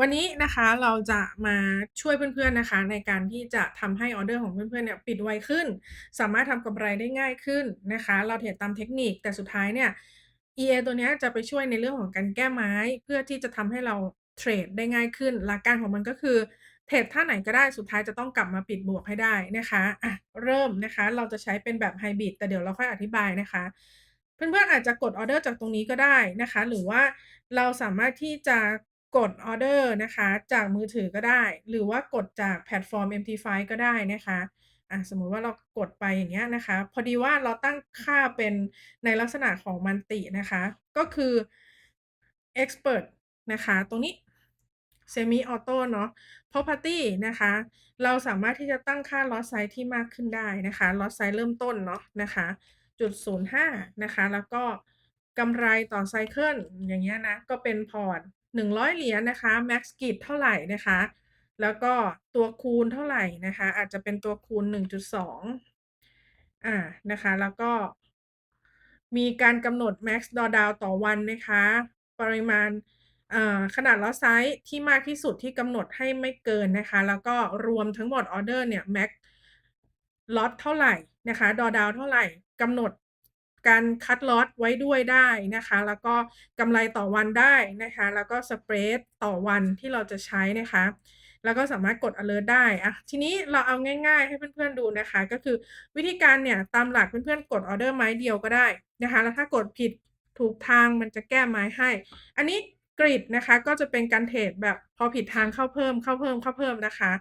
วันนี้นะคะเราจะมาช่วยเพื่อนๆนะคะ ในการที่จะทำให้ออเดอร์ของเพื่อนๆเนี่ยปิดไวขึ้น สามารถทำกำไรได้ง่ายขึ้นนะคะ เราเทรดตามเทคนิคแต่สุดท้ายเนี่ย EA ตัวนี้จะไปช่วยในเรื่องของการแก้ไม้เพื่อที่จะทำให้เราเทรดได้ง่ายขึ้น หลักการของมันก็คือเทรดท่าไหนก็ได้สุดท้ายจะต้องกลับมาปิดบวกให้ได้นะคะอะเริ่มนะคะเราจะใช้เป็นแบบไฮบริดแต่เดี๋ยวเราค่อยอธิบายนะคะ เพื่อนๆอาจจะกดออเดอร์จากตรงนี้ก็ได้นะคะ หรือว่าเราสามารถที่จะ กดออเดอร์นะคะจากมือถือก็ได้ หรือว่ากดจากแพลตฟอร์ม MT5 ก็ได้นะคะอะสมมุติว่าเรากดไปอย่างเงี้ยนะคะ พอดีว่าเราตั้งค่าเป็นในลักษณะของมันตินะคะ ก็คือ expert นะคะ ตรงนี้ semi auto เนาะ property นะคะ เราสามารถที่จะตั้งค่า lot size ที่มากขึ้นได้นะคะ lot size เริ่มต้นเนาะนะคะจุดศูนย์ห้านะคะ แล้วก็กำไรต่อไซเคิลอย่างเงี้ยนะ ก็เป็นพอร์ต หนึ่งร้อยเหรียญนะคะ max grid เท่าไหร่นะคะ แล้วก็ตัวคูณเท่าไหร่นะคะ อาจจะเป็นตัวคูณ 1.2 อ่านะคะ แล้วก็มีการกำหนด max drawdown ต่อวันนะคะ ปริมาณขนาด lot size ที่มากที่สุดที่กำหนดให้ไม่เกินนะคะ แล้วก็รวมทั้งหมดออเดอร์เนี่ย max lot เท่าไหร่นะคะ drawdown เท่าไหร่กำหนด การคัดลอตไว้ด้วยได้นะคะ แล้วก็กำไรต่อวันได้นะคะ แล้วก็สเปรดต่อวันที่เราจะใช้นะคะ แล้วก็สามารถกด alert ได้อะทีนี้เราเอาง่าย ๆ ให้เพื่อนๆดูนะคะ ก็คือวิธีการเนี่ยตามหลักเพื่อนๆกดออเดอร์ไม้เดียวก็ได้นะคะ แล้วถ้ากดผิดถูกทางมันจะแก้ไม้ให้ อันนี้กริดนะคะก็จะเป็นการเทรดแบบพอผิดทางเข้าเพิ่มเข้าเพิ่มเข้าเพิ่มนะคะ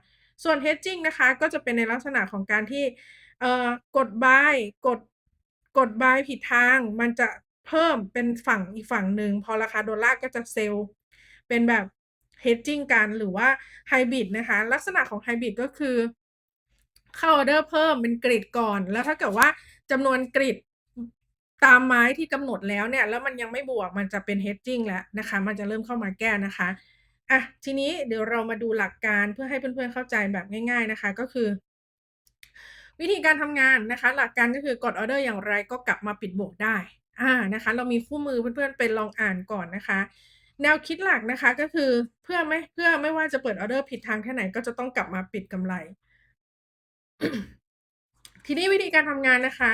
ส่วน hedging นะคะก็จะเป็นในลักษณะของการที่เอ่อกด buy กด กด buy ผิดทางมันจะเพิ่มเป็นฝั่งอีกฝั่งหนึ่ง พอราคาโดลลาร์ก็จะเซลล์เป็นแบบ hedging กันหรือว่าไฮบริดนะคะ ลักษณะของไฮบริดก็คือเข้าออเดอร์เพิ่มเป็นกริดก่อน แล้วถ้าเกิดว่าจำนวนกริดตามไม้ที่กำหนดแล้วเนี่ย แล้วมันยังไม่บวกมันจะเป็น hedging แล้วนะคะ มันจะเริ่มเข้ามาแก้นะคะอะทีนี้เดี๋ยวเรามาดูหลักการเพื่อให้เพื่อนๆเข้าใจแบบง่าย ๆนะคะ ก็คือ วิธีการทำงานนะคะ หลักการก็คือกดออเดอร์อย่างไรก็กลับมาปิดบวกได้อ่านะคะ เรามีคู่มือเพื่อนๆไปลองอ่านก่อนนะคะ แนวคิดหลักนะคะก็คือเพื่อไม่เพื่อไม่ว่าจะเปิดออเดอร์ผิดทางแค่ไหนก็จะต้องกลับมาปิดกำไร ทีนี้วิธีการทำงานนะคะ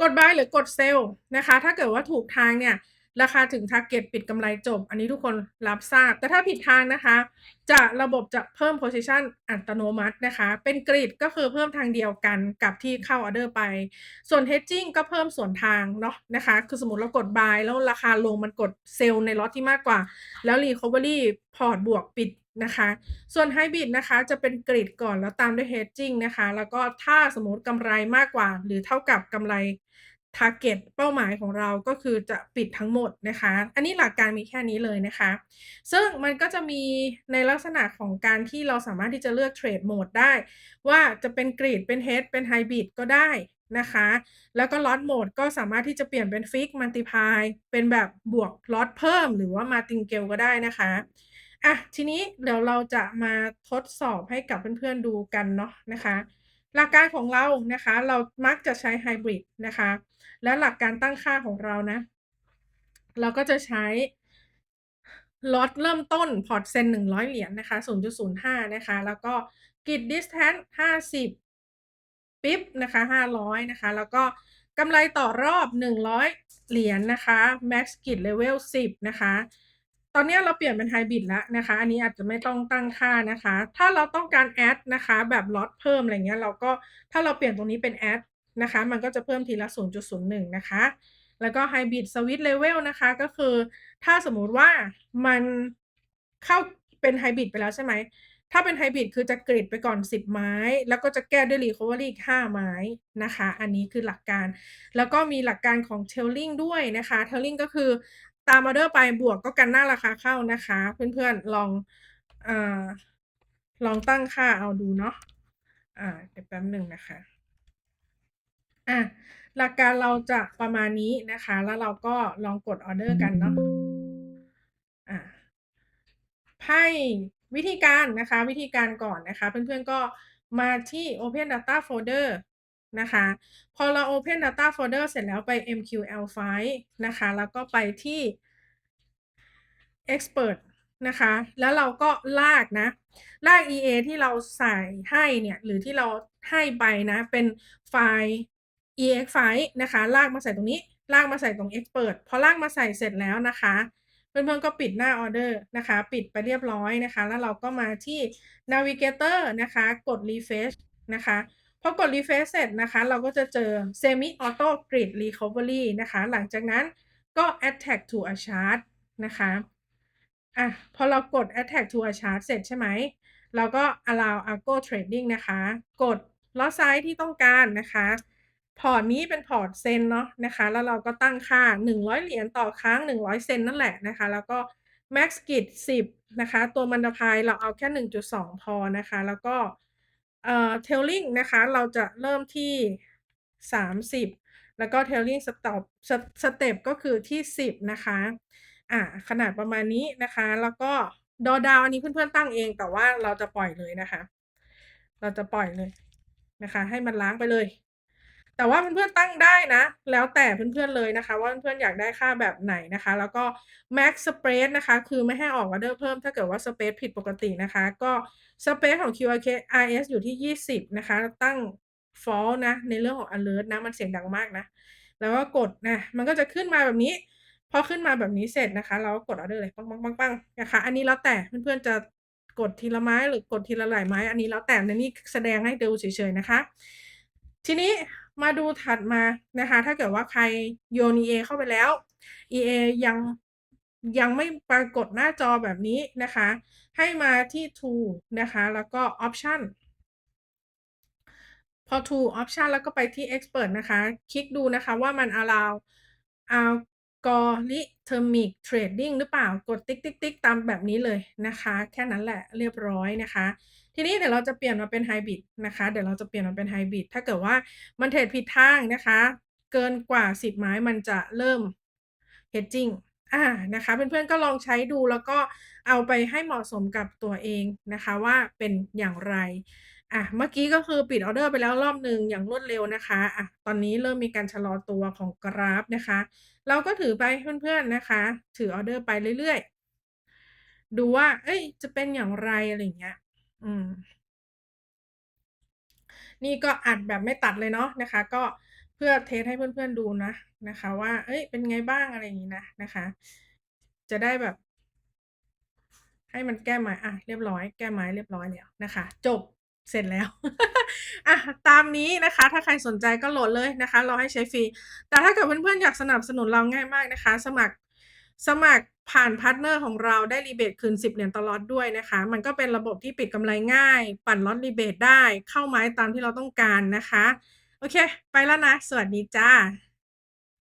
กด buy หรือกด sell นะคะ ถ้าเกิดว่าถูกทางเนี่ย ราคาถึง target ปิดกำไรจบ อันนี้ทุกคนรับทราบ แต่ถ้าผิดทางนะคะ จะระบบจะเพิ่ม position อัตโนมัตินะคะ เป็นกริดก็คือเพิ่มทางเดียวกันกับที่เข้าออเดอร์ไป ส่วน hedging ก็เพิ่มส่วนทางเนาะนะคะ คือสมมติเรากด buy แล้วราคาลงมันกดเซลล์ในล็อตที่มากกว่า แล้ว recovery พอร์ตบวกปิดนะคะ ส่วนไฮบริดนะคะจะเป็นกริดก่อนแล้วตามด้วย hedging นะคะ แล้วก็ถ้าสมมติกำไรมากกว่า หรือเท่ากับกำไร target เป้าหมายของเราก็คือจะปิดทั้งหมดนะคะ อันนี้หลักการมีแค่นี้เลยนะคะ ซึ่งมันก็จะมีในลักษณะของการที่เราสามารถที่จะเลือกเทรดโหมดได้ ว่าจะเป็นกรีดเป็นเฮดเป็นไฮบริดก็ได้นะคะ แล้วก็ล็อตโหมดก็สามารถที่จะเปลี่ยนเป็นฟิกมัลติพายเป็นแบบบวกล็อตเพิ่ม หรือว่ามาติงเกลก็ได้นะคะอะทีนี้เดี๋ยวเราจะมาทดสอบให้กับเพื่อนๆดูกันเนาะนะคะ หลักการของเรานะคะ เรามักจะใช้ไฮบริดนะคะ และหลักการตั้งค่าของเรานะ เราก็จะใช้ล็อตเริ่มต้นพอร์ตเซนหนึ่งร้อยเหรียญนะคะศูนย์จุดศูนย์ห้านะคะ แล้วก็กิดดิสแทนห้าสิบปิ๊บนะคะห้าร้อยนะคะ แล้วก็กำไรต่อรอบหนึ่งร้อยเหรียญนะคะ max กิดเลเวลสิบนะคะ ตอนนี้เราเปลี่ยนเป็นไฮบริดแล้วนะคะ อันนี้อาจจะไม่ต้องตั้งค่านะคะ ถ้าเราต้องการแอดนะคะ แบบล็อตเพิ่มอะไรเงี้ยเราก็ถ้าเราเปลี่ยนตรงนี้เป็นแอดนะคะ มันก็จะเพิ่มทีละ 0.01 นะคะ แล้วก็ไฮบริดสวิตเลเวลนะคะ ก็คือถ้าสมมุติว่ามันเข้าเป็นไฮบริดไปแล้วใช่ไหม ถ้าเป็นไฮบริดคือจะกริดไปก่อน 10 ไม้ แล้วก็จะแก้ด้วยรีคอเวอรี่อีก5ไม้นะคะ อันนี้คือหลักการ แล้วก็มีหลักการของเทลลิงด้วยนะคะ เทลลิงก็คือ ตามออเดอร์ไปบวกก็กันหน้าราคาเข้านะคะ เพื่อนๆลองอลองตั้งค่าเอาดูเนาะอ่าเดี๋ยวแป๊บหนึ่งนะคะอะหลักการเราจะประมาณนี้นะคะ แล้วเราก็ลองกดออเดอร์กันเนาะอะไพ่วิธีการนะคะ วิธีการก่อนนะคะ เพื่อนๆก็มาที่ Open Data Folder นะคะ พอเรา Open Data Folder เสร็จแล้วไป MQL File นะคะ แล้วก็ไปที่ Expert นะคะ แล้วเราก็ลากนะ ลาก EA ที่เราใส่ให้เนี่ย หรือที่เราให้ไปนะ เป็นไฟล์ ex file นะคะ ลากมาใส่ตรงนี้ ลากมาใส่ตรง expert พอลากมาใส่เสร็จแล้วนะคะเพื่อนๆก็ปิดหน้าออเดอร์นะคะ ปิดไปเรียบร้อยนะคะ แล้วเราก็มาที่ navigator นะคะ กด refresh นะคะ พอกด refresh เสร็จนะคะ เราก็จะเจอ semi auto grid recovery นะคะ หลังจากนั้นก็ attack to a chart นะคะอะพอเรากด attack to a chart เสร็จใช่ไหม เราก็ allow algo trading นะคะ กด lot size ที่ต้องการนะคะ พอร์ตนี้เป็นพอร์ตเซนเนาะนะคะ แล้วเราก็ตั้งค่า 100 เหรียญต่อครั้ง 100 เซนนั่นแหละนะคะ แล้วก็ max grid 10 นะคะ ตัวมันดพายเราเอาแค่ 1.2 พอนะคะ แล้วก็ เอ่อเทลลิงนะคะ เราจะเริ่มที่ 30 แล้วก็เทลลิงสต็อปสสเต็ปก็คือที่ 10 นะคะอ่าขนาดประมาณนี้นะคะ แล้วก็ดอดาวอันนี้เพื่อนๆตั้งเอง แต่ว่าเราจะปล่อยเลยนะคะ เราจะปล่อยเลยนะคะ ให้มันล้างไปเลย แต่ว่าเพื่อนๆตั้งได้นะ แล้วแต่เพื่อนๆเลยนะคะ ว่าเพื่อนๆอยากได้ค่าแบบไหนนะคะ แล้วก็ max spread นะคะ คือไม่ให้ออกออเดอร์เพิ่มถ้าเกิดว่า spread ผิดปกตินะคะ ก็ spread ของ QRS อยู่ที่ 20 นะคะ ตั้ง false นะ ในเรื่องของ alert นะ มันเสียงดังมากนะ แล้วก็กดนะ มันก็จะขึ้นมาแบบนี้ พอขึ้นมาแบบนี้เสร็จนะคะ เราก็กดออเดอร์เลยปังๆๆๆนะคะ อันนี้แล้วแต่เพื่อนๆจะกดทีละไม้หรือกดทีละหลายไม้ อันนี้แล้วแต่ในนี่แสดงให้ดูเฉยๆนะคะ ทีนี้ มาดูถัดมานะคะ ถ้าเกิดว่าใครโยน EA เข้าไปแล้ว EA ยังยังไม่ปรากฏหน้าจอแบบนี้นะคะ ให้มาที่ tool นะคะ แล้วก็ option พอ tool option แล้วก็ไปที่ expert นะคะ คลิกดูนะคะว่ามัน allow algorithmic trading หรือเปล่ากดติ๊กๆๆตามแบบนี้เลยนะคะ แค่นั้นแหละเรียบร้อยนะคะ ทีนี้เดี๋ยวเราจะเปลี่ยนมาเป็น Hybrid นะคะ เดี๋ยวเราจะเปลี่ยนมาเป็น Hybrid ถ้าเกิดว่ามันเทรดผิดทางนะคะ เกินกว่า 10 ไม้มันจะเริ่ม hedging อานะคะเพื่อนๆก็ลองใช้ดูแล้วก็เอาไปให้เหมาะสมกับตัวเองนะคะว่าเป็นอย่างไรอ่าเมื่อกี้ก็คือปิดออเดอร์ไปแล้วรอบหนึ่งอย่างรวดเร็วนะคะอ่าตอนนี้เริ่มมีการชะลอตัวของกราฟนะคะ เราก็ถือไปเพื่อนๆนะคะ ถือออเดอร์ไปเรื่อยๆ ดูว่า เอ๊ยจะเป็นอย่างไรอะไรเงี้ย อืม นี่ก็อัดแบบไม่ตัดเลยเนาะนะคะ ก็เพื่อเทสให้เพื่อนๆดูนะนะคะ ว่า เอ๊ยเป็นไงบ้างอะไรอย่างงี้นะนะคะ จะได้แบบ ให้มันแก้ไม้อ่าเรียบร้อยแก้ไม้เรียบร้อยแล้วนะคะ จบเสร็จแล้ว อ่าตามนี้นะคะ ถ้าใครสนใจก็โหลดเลยนะคะ เราให้ใช้ฟรี แต่ถ้าเกิดเพื่อนๆอยากสนับสนุนเราง่ายมากนะคะ สมัคร สมัครผ่านพาร์ทเนอร์ของเราได้รีเบทคืน 10 เหรียญตลอดด้วยนะคะ มันก็เป็นระบบที่ปิดกำไรง่าย ปั่นล็อตรีเบทได้ เข้าไม้ตามที่เราต้องการนะคะ โอเค ไปแล้วนะ สวัสดีจ้า